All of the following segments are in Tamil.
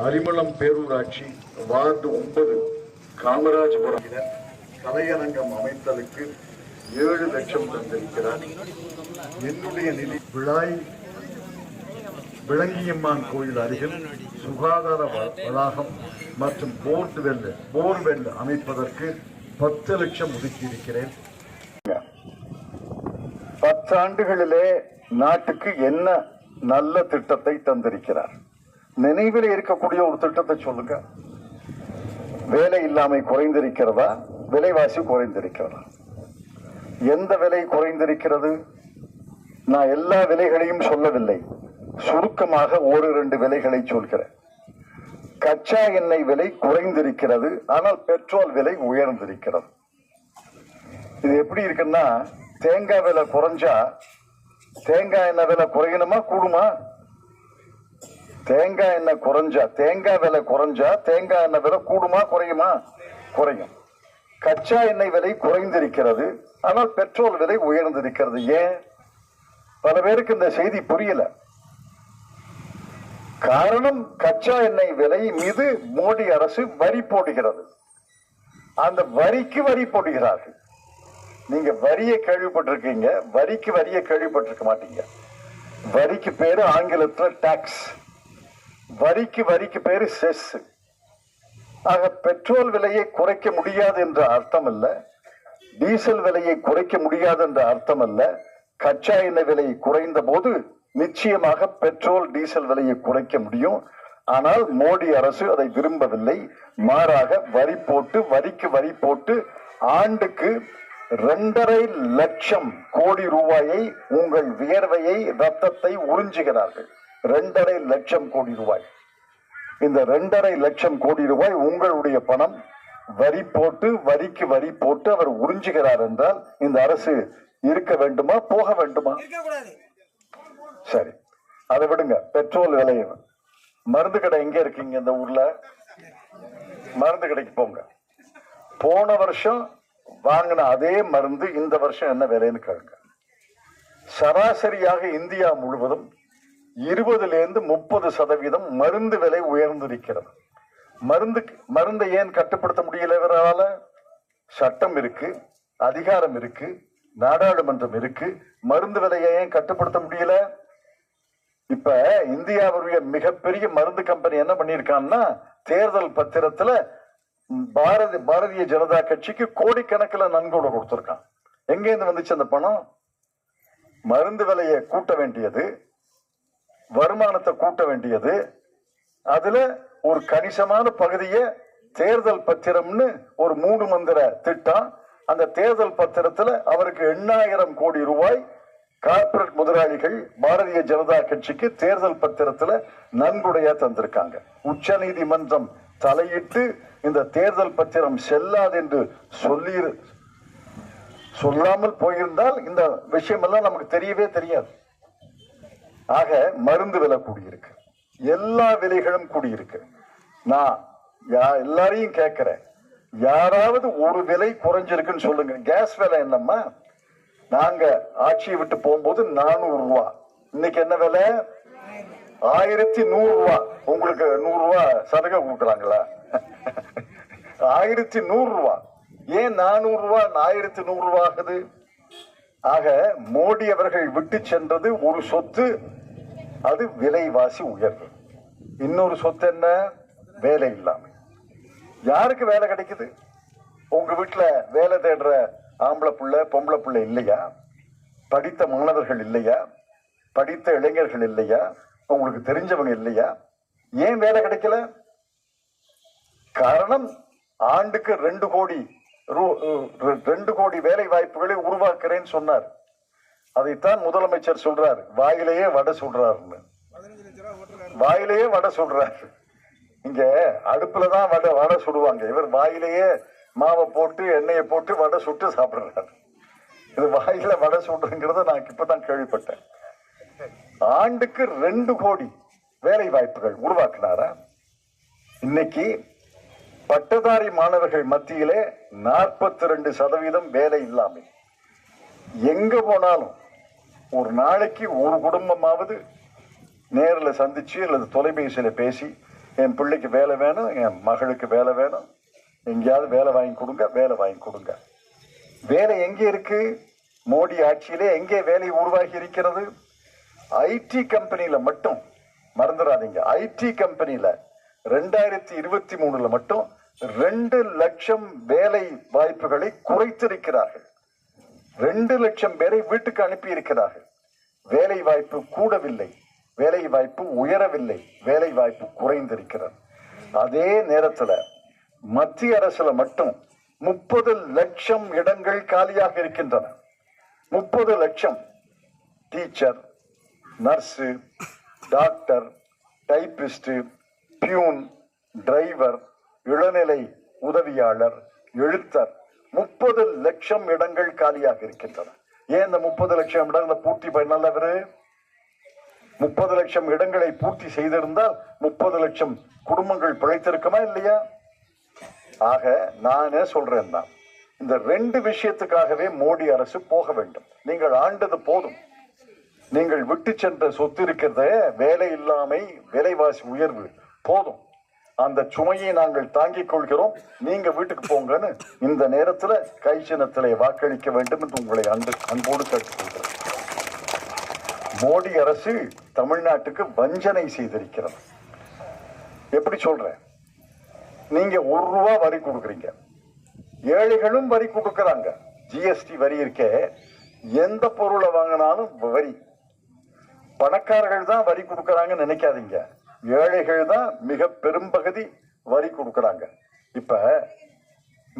அரிமளம் பேரூராட்சி வார்டு ஒன்பது காமராஜபுரம் கலையரங்கம் அமைத்தலுக்கு ஏழு லட்சம் தந்திருக்கிறார். என்னுடைய நிதி விழாய் விளங்கியம்மான் கோயில் அருகில் சுகாதார வ- வளாகம் மற்றும் போர்வெல் போர்வெல் அமைப்பதற்கு பத்து லட்சம் ஒதுக்கியிருக்கிறேன். பத்தாண்டுகளிலே நாட்டுக்கு என்ன நல்ல திட்டத்தை தந்திருக்கிறார்? நினைவில் இருக்கக்கூடிய ஒரு திட்டத்தை சொல்லுங்க. வேலை இல்லாமை குறைந்திருக்கிறதா? விலைவாசி குறைந்திருக்கிறதா? எந்த விலை குறைந்திருக்கிறது? நான் எல்லா விலைகளையும் சொல்லவில்லை. சுருக்கமாக ஒரு இரண்டு விலைகளை சொல்கிறேன். கச்சா எண்ணெய் விலை குறைந்திருக்கிறது ஆனால் பெட்ரோல் விலை உயர்ந்திருக்கிறது. இது எப்படி இருக்குன்னா தேங்காய் விலை குறைஞ்சா தேங்காய் எண்ணெய் விலை குறையணுமா கூடுமா? தேங்காய் எண்ணெய் குறைஞ்சா தேங்காய் விலை குறைஞ்சா தேங்காய் எண்ணெய் விலை கூடுமா குறையுமா? குறையும். கச்சா எண்ணெய் விலை குறைந்திருக்கிறது ஆனால் பெட்ரோல் விலை உயர்ந்திருக்கிறது. ஏன்? பல பேருக்கு இந்த செய்தி புரியல. காரணம் கச்சா எண்ணெய் விலை மீது மோடி அரசு வரி போடுகிறது. அந்த வரிக்கு வரி போடுகிறார்கள். நீங்க வரியை கேள்விப்பட்டிருக்கீங்க வரிக்கு வரியை கேள்விப்பட்டிருக்க மாட்டீங்க. வரிக்கு பேரு ஆங்கிலத்துல டாக்ஸ் வரிக்கு வரிக்கு பேரு செஸ். ஆக பெட்ரோல் விலையை குறைக்க முடியாது என்ற அர்த்தம் அல்ல டீசல் விலையை குறைக்க முடியாது என்ற அர்த்தம் அல்ல கச்சா எண்ணெய் விலை குறைந்த போது நிச்சயமாக பெட்ரோல் டீசல் விலையை குறைக்க முடியும். ஆனால் மோடி அரசு அதை விரும்பவில்லை. மாறாக வரி போட்டு வரிக்கு வரி போட்டு ஆண்டுக்கு இரண்டரை லட்சம் கோடி ரூபாயை உங்கள் வியர்வையை ரத்தத்தை உறிஞ்சுகிறார்கள். இரண்டரை லட்சம் கோடி ரூபாய். இந்த இரண்டரை லட்சம் கோடி ரூபாய் உங்களுடைய பணம் வரி போட்டு வரிக்கு வரி போட்டு அவர் உறிஞ்சுகிறார் என்றால் இந்த அரசு இருக்க வேண்டுமா போக வேண்டுமா? சரி. அதை விடுங்க. பெட்ரோல் விலை மருந்து கடை எங்க இருக்கீங்க இந்த ஊர்ல? மருந்து கடைக்கு போங்க. போன வருஷம் வாங்கின அதே மருந்து இந்த வருஷம் என்ன விலைன்னு கேளுங்க. சராசரியாக இந்தியா முழுவதும் இருபதுலேருந்து முப்பது சதவீதம் மருந்து விலை உயர்ந்திருக்கிறது. மருந்து மருந்தை ஏன் கட்டுப்படுத்த முடியல இவரால? சட்டம் இருக்கு அதிகாரம் இருக்கு நாடாளுமன்றம் இருக்கு. மருந்து விலையை ஏன் கட்டுப்படுத்த முடியல? இப்ப இந்தியாவுடைய மிகப்பெரிய மருந்து கம்பெனி என்ன பண்ணியிருக்கான்னா தேர்தல் பத்திரத்துல பாரதி பாரதிய ஜனதா கட்சிக்கு கோடிக்கணக்கில் நன்கொடை கொடுத்துருக்கான் எங்கேருந்து வந்துச்சு அந்த பணம்? மருந்து விலையை கூட்ட வேண்டியது வருமானத்தை கூட்ட வேண்டியது. அதுல ஒரு கணிசமான பகுதியை தேர்தல் பத்திரம்னு ஒரு மூணு மந்திர திட்டம். அந்த தேர்தல் பத்திரத்துல அவருக்கு எண்ணாயிரம் கோடி ரூபாய் கார்ப்பரேட் முதலாளிகள் பாரதிய ஜனதா கட்சிக்கு தேர்தல் பத்திரத்துல நன்கொடையா தந்திருக்காங்க. உச்ச நீதிமன்றம் தலையிட்டு இந்த தேர்தல் பத்திரம் செல்லாது என்று சொல்லி சொல்லாமல் போயிருந்தால் இந்த விஷயம் எல்லாம் நமக்கு தெரியவே தெரியாது. ஆக மருந்து விலை கூடியிருக்கு. எல்லா விலைகளும் கூடியிருக்கு. நான் யா- எல்லாரையும் கேட்கிறேன். யாராவது ஒரு விலை குறைஞ்சிருக்குன்னு சொல்லுங்க. கேஸ் விலை என்னம்மா? நாங்க ஆட்சியை விட்டு போகும்போது நானூறு ரூபா. இன்னைக்கு என்ன விலை? ஆயிரத்தி நூறு ரூபா. உங்களுக்கு நூறு ரூபா சலுகை கொடுக்குறாங்களா? ஆயிரத்தி நூறு ரூபா. ஏன் நானூறு ரூபா? ஆயிரத்தி நூறு ரூபா ஆகுது. ஆக மோடி அவர்கள் விட்டு சென்றது ஒரு சொத்து அது விலைவாசி உயர்வு. இன்னொரு சொத்து என்ன? வேலை இல்லாமல் யாருக்கு வேலை கிடைக்குது? உங்க வீட்டில் வேலை தேடுற ஆம்பளை பிள்ளை பொம்பளை பிள்ளை இல்லையா? படித்த மாணவர்கள் இல்லையா? படித்த இளைஞர்கள் இல்லையா? உங்களுக்கு தெரிஞ்சவங்க இல்லையா? ஏன் வேலை கிடைக்கல? காரணம் ஆண்டுக்கு ரெண்டு கோடி ரூ- ரெ- ரெண்டு கோடி வேலை வாய்ப்புகளை உருவாக்குறேன்னு சொன்னார். அதைத்தான் முதலமைச்சர் சொல்றார். வாயிலேயே வடை சொல்றாருன்னு. வாயிலேயே வடை சுடுறாரு இங்க அடுப்புலதான் வடை வடை சுடுவாங்க. இவர் வாயிலேயே மாவை போட்டு எண்ணெயை போட்டு வடை சுட்டு சாப்பிடுறாரு. இது வாயில வடை சுடுறங்கிறத நான் இப்பதான் கேள்விப்பட்டேன். ஆண்டுக்கு ரெண்டு கோடி வேலை வாய்ப்புகள் உருவாக்குனாரா? இன்னைக்கு பட்டதாரி மாணவர்கள் மத்தியிலே நாற்பத்தி ரெண்டு சதவீதம் வேலை இல்லாமல் எங்க போனாலும் ஒரு நாளைக்கு ஒரு குடும்பமாவது நேரில் சந்திச்சு அல்லது தொலைபேசியில் பேசி என் பிள்ளைக்கு வேலை வேணும் என் மகளுக்கு வேலை வேணும் எங்கேயாவது வேலை வாங்கி கொடுங்க வேலை வாங்கி கொடுங்க. வேலை எங்கே இருக்கு? மோடி ஆட்சியிலே எங்கே வேலை உருவாகி இருக்கிறது? ஐடி கம்பெனியில் மட்டும் மறந்துடாதீங்க. ஐடி கம்பெனியில் ரெண்டாயிரத்தி இருபத்தி மூணுல மட்டும் ரெண்டு லட்சம் வேலை வாய்ப்புகளை குறைத்திருக்கிறார்கள். ரெண்டு லட்சம் பேரை வீட்டுக்கு அனுப்பி இருக்கிறார்கள் வேலை வாய்ப்பு கூடவில்லை. வேலை வாய்ப்பு உயரவில்லை. வேலை வாய்ப்பு குறைந்திருக்கிறது. அதே நேரத்துல மத்திய அரசுல மட்டும் முப்பது லட்சம் இடங்கள் காலியாக இருக்கின்றன. முப்பது லட்சம் teacher nurse doctor typist peon driver இளநிலை உதவியாளர் எழுத்தர் முப்பது லட்சம் இடங்கள் காலியாக இருக்கின்றன. ஏன் இந்த முப்பது லட்சம் இடங்களை பூர்த்தி பண்ணலவரு முப்பது லட்சம் இடங்களை பூர்த்தி செய்திருந்தால் முப்பது லட்சம் குடும்பங்கள் பிழைத்திருக்குமா இல்லையா? ஆக நானே சொல்றேன் தான். இந்த ரெண்டு விஷயத்துக்காகவே மோடி அரசு போக வேண்டும். நீங்கள் ஆண்டது போதும். நீங்கள் விட்டு சென்ற சொத்து இருக்கிறத வேலை இல்லாமை விலைவாசி உயர்வு போதும். அந்த சுமையை நாங்கள் தாங்கிக் கொள்கிறோம். நீங்க வீட்டுக்கு போங்கன்னு இந்த நேரத்துல கை சின்னத்திலே வாக்களிக்க வேண்டும் என்று உங்களை அன்பு அன்போடு கேட்டுக்கொள்கிறேன். மோடி அரசு தமிழ்நாட்டுக்கு வஞ்சனை செய்திருக்கிறது. எப்படி சொல்றேன்? நீங்க ஒரு ரூபா வரி கொடுக்குறீங்க. ஏழைகளும் வரி கொடுக்கறாங்க. ஜிஎஸ்டி வரி இருக்கே. எந்த பொருளை வாங்கினாலும் வரி. பணக்காரர்கள் தான் வரி கொடுக்கறாங்கன்னு நினைக்காதீங்க. ஏழைகள் தான் மிக பெரும்பகுதி வரி கொடுக்குறாங்க. இப்ப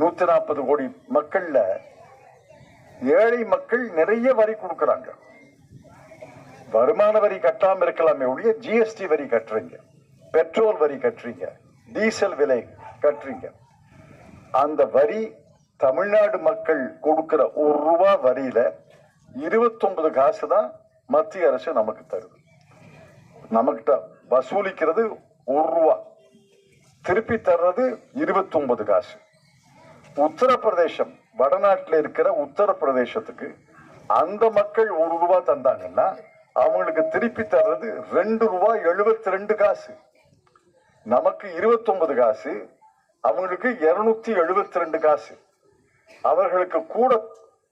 நூத்தி நாற்பது கோடி மக்கள்ல ஏழை மக்கள் நிறைய வரி கொடுக்குறாங்க. வருமான வரி கட்டாம இருக்கலாமே ஒழிய ஜிஎஸ்டி வரி கட்டுறீங்க. பெட்ரோல் வரி கட்டுறீங்க. டீசல் விலை கட்டுறீங்க. அந்த வரி தமிழ்நாடு மக்கள் கொடுக்கிற ஒரு ரூபா வரியில இருபத்தொன்பது காசு தான் மத்திய அரசு நமக்கு தருது. நமக்கிட்ட வசூலிக்கிறது ஒரு ரூபா. திருப்பி தர்றது இருபத்தொன்பது காசு. உத்தரப்பிரதேசம் வடநாட்டில் இருக்கிற உத்தரப்பிரதேசத்துக்கு அந்த மக்கள் ஒரு ரூபா தந்தாங்கன்னா அவங்களுக்கு திருப்பி தர்றது ரெண்டு ரூபா எழுபத்தி ரெண்டு காசு. நமக்கு இருபத்தொன்பது காசு அவங்களுக்கு இருநூத்தி எழுபத்தி ரெண்டு காசு. அவர்களுக்கு கூட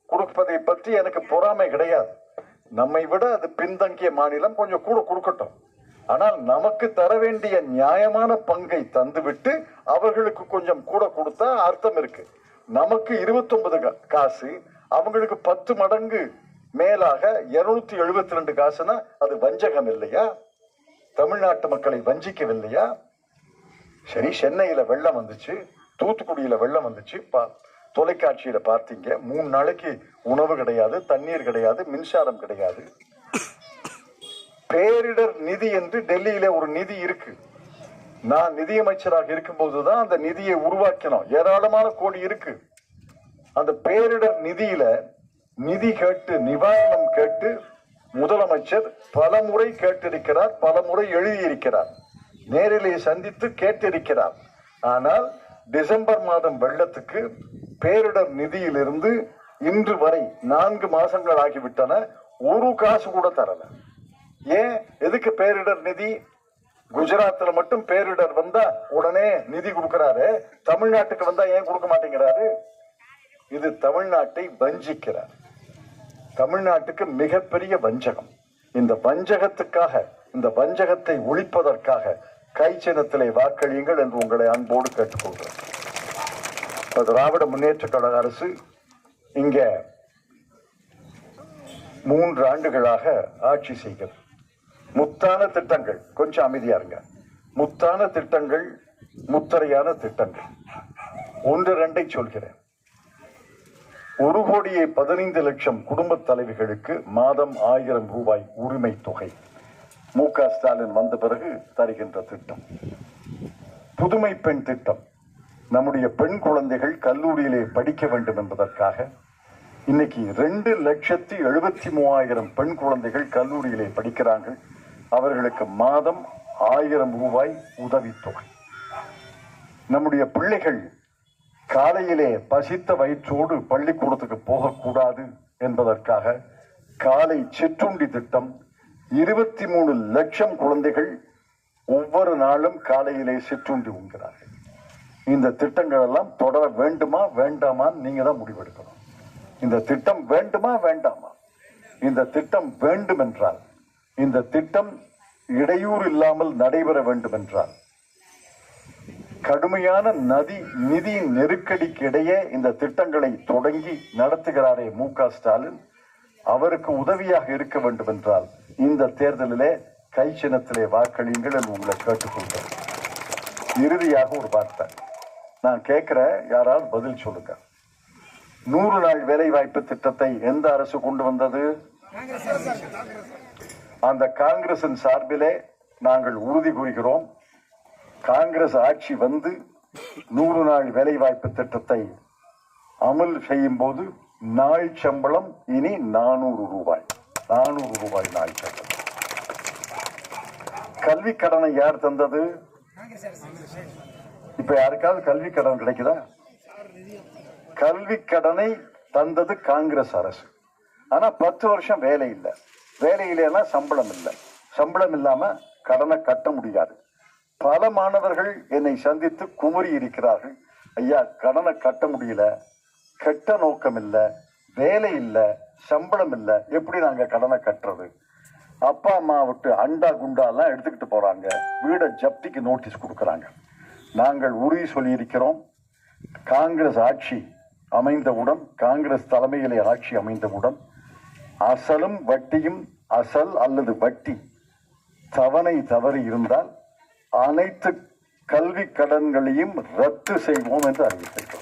கொடுப்பதை பற்றி எனக்கு பொறாமை கிடையாது. நம்மை விட அது பின்தங்கிய மாநிலம் கொஞ்சம் கூட கொடுக்கட்டும். ஆனால் நமக்கு தர வேண்டிய நியாயமான பங்கை தந்துவிட்டு அவர்களுக்கு கொஞ்சம் கூட கொடுத்தா அர்த்தம் இருக்கு. நமக்கு 29 காசு அவங்களுக்கு பத்து மடங்கு மேலாக இருநூத்தி எழுபத்தி ரெண்டு காசுனா அது வஞ்சகம் இல்லையா? தமிழ்நாட்டு மக்களை வஞ்சிக்கவில்லையா? சரி சென்னையில வெள்ளம் வந்துச்சு தூத்துக்குடியில வெள்ளம் வந்துச்சு பா- தொலைக்காட்சியில பார்த்தீங்க மூணு நாளைக்கு உணவு கிடையாது தண்ணீர் கிடையாது மின்சாரம் கிடையாது. பேரிடர் நிதி என்று டெல்லியில ஒரு நிதி இருக்கு. நான் நிதியமைச்சராக இருக்கும்போதுதான் அந்த நிதியை உருவாக்கினோம். ஏராளமான கோடி இருக்கு. அந்த பேரிடர் நிதியில நிதி கேட்டு நிவாரணம் கேட்டு முதலமைச்சர் பல முறை கேட்டிருக்கிறார் பல முறை எழுதியிருக்கிறார். நேரிலே சந்தித்து கேட்டிருக்கிறார். ஆனால் டிசம்பர் மாதம் வெள்ளத்துக்கு பேரிடர் நிதியிலிருந்து இன்று வரை நான்கு மாசங்கள் ஆகிவிட்டன. ஒரு காசு கூட தரல. ஏன்? எதுக்கு பேரிடர் நிதி? குஜராத்ல மட்டும் பேரிடர் வந்தா உடனே நிதி கொடுக்கிறாரு. தமிழ்நாட்டுக்கு வந்தா ஏன் கொடுக்க மாட்டேங்கிறாரு? இது தமிழ்நாட்டை வஞ்சிக்கிறார். தமிழ்நாட்டுக்கு மிகப்பெரிய வஞ்சகம். இந்த வஞ்சகத்துக்காக இந்த வஞ்சகத்தை ஒழிப்பதற்காக கை சின்னத்திலே வாக்களியுங்கள் என்று உங்களை அன்போடு கேட்டுக்கொள்கிறேன். திராவிட முன்னேற்ற கழக அரசு இங்க மூன்று ஆண்டுகளாக ஆட்சி செய்கிறது. முத்தான திட்டங்கள். கொஞ்சம் அமைதியா இருங்க. முத்தான திட்டங்கள் முத்தரையான திட்டங்கள். ஒன்று ரெண்டை சொல்கிறேன். ஒரு கோடியே பதினைந்து லட்சம் குடும்ப தலைவிகளுக்கு மாதம் ஆயிரம் ரூபாய் உரிமை தொகை. மு க ஸ்டாலின் வந்த பிறகு தருகின்ற திட்டம். புதுமை பெண் திட்டம். நம்முடைய பெண் குழந்தைகள் கல்லூரியிலே படிக்க வேண்டும் என்பதற்காக இன்னைக்கு ரெண்டு லட்சத்தி எழுபத்தி மூவாயிரம் பெண் குழந்தைகள் கல்லூரியிலே படிக்கிறாங்க அவர்களுக்கு மாதம் ஆயிரம் ரூபாய் உதவித்தொகை. நம்முடைய பிள்ளைகள் காலையிலே பசித்த வயிற்றோடு பள்ளிக்கூடத்துக்கு போகக்கூடாது என்பதற்காக காலை சிற்றுண்டி திட்டம் இருபத்தி மூணு லட்சம் குழந்தைகள் ஒவ்வொரு நாளும் காலையிலே சிற்றுண்டி உண்கிறார்கள். இந்த திட்டங்கள் எல்லாம் தொடர வேண்டுமா வேண்டாமான்னு நீங்க தான் முடிவெடுக்கணும். இந்த திட்டம் வேண்டுமா வேண்டாமா? இந்த திட்டம் வேண்டும் என்றால் இந்த திட்டம் இடையூறு இல்லாமல் நடைபெற வேண்டும் என்றார் கடுமையான நதி நிதி நெருக்கடிக்கு இடையே இந்த திட்டங்களை தொடங்கி நடத்துகிறாரே மு க ஸ்டாலின். அவருக்கு உதவியாக இருக்க வேண்டும் என்றால் இந்த தேர்தலிலே கை சின்னத்திலே வாக்களியுங்கள் என்று உங்களை கேட்டுக்கொள்கிறேன். இறுதியாக ஒரு வார்த்தை. நான் கேட்கிற யாராவது பதில் சொல்லுங்க. நூறு நாள் வேலை வாய்ப்பு திட்டத்தை எந்த அரசு கொண்டு வந்தது? அந்த காங்கிரசின் சார்பிலே நாங்கள் உறுதி கூறுகிறோம். காங்கிரஸ் ஆட்சி வந்து நூறு நாள் வேலைவாய்ப்பு திட்டத்தை அமல் செய்யும் போது நாள் சம்பளம் இனி நானூறு ரூபாய். நானூறு ரூபாய் நாள் சம்பளம். கல்வி கடனை யார் தந்தது? இப்ப யாருக்காவது கல்வி கடன் கிடைக்குதா? கல்வி கடனை தந்தது காங்கிரஸ் அரசு. ஆனா பத்து வருஷம் வேலை இல்லை. வேலை இல்லைன்னா சம்பளம் இல்லை. சம்பளம் இல்லாம கடனை கட்ட முடியாது. பல மாணவர்கள் என்னை சந்தித்து குமுறி இருக்கிறார்கள். ஐயா கடனை கட்ட முடியல கெட்ட நோக்கம் இல்லை வேலை இல்லை சம்பளம் இல்லை எப்படி நாங்கள் கடனை கட்டுறது? அப்பா அம்மா விட்டு அண்டா குண்டாலாம் எடுத்துக்கிட்டு போறாங்க. வீடை ஜப்திக்கு நோட்டீஸ் கொடுக்குறாங்க. நாங்கள் உறுதி சொல்லியிருக்கிறோம். காங்கிரஸ் ஆட்சி அமைந்தவுடன் காங்கிரஸ் தலைமையிலே ஆட்சி அமைந்தவுடன் அசலும் வட்டியும் அசல் அல்லது வட்டி தவணை தவறி இருந்தால் அனைத்து கல்வி கடன்களையும் ரத்து செய்வோம் என்று அறிவித்திருக்கிறோம்.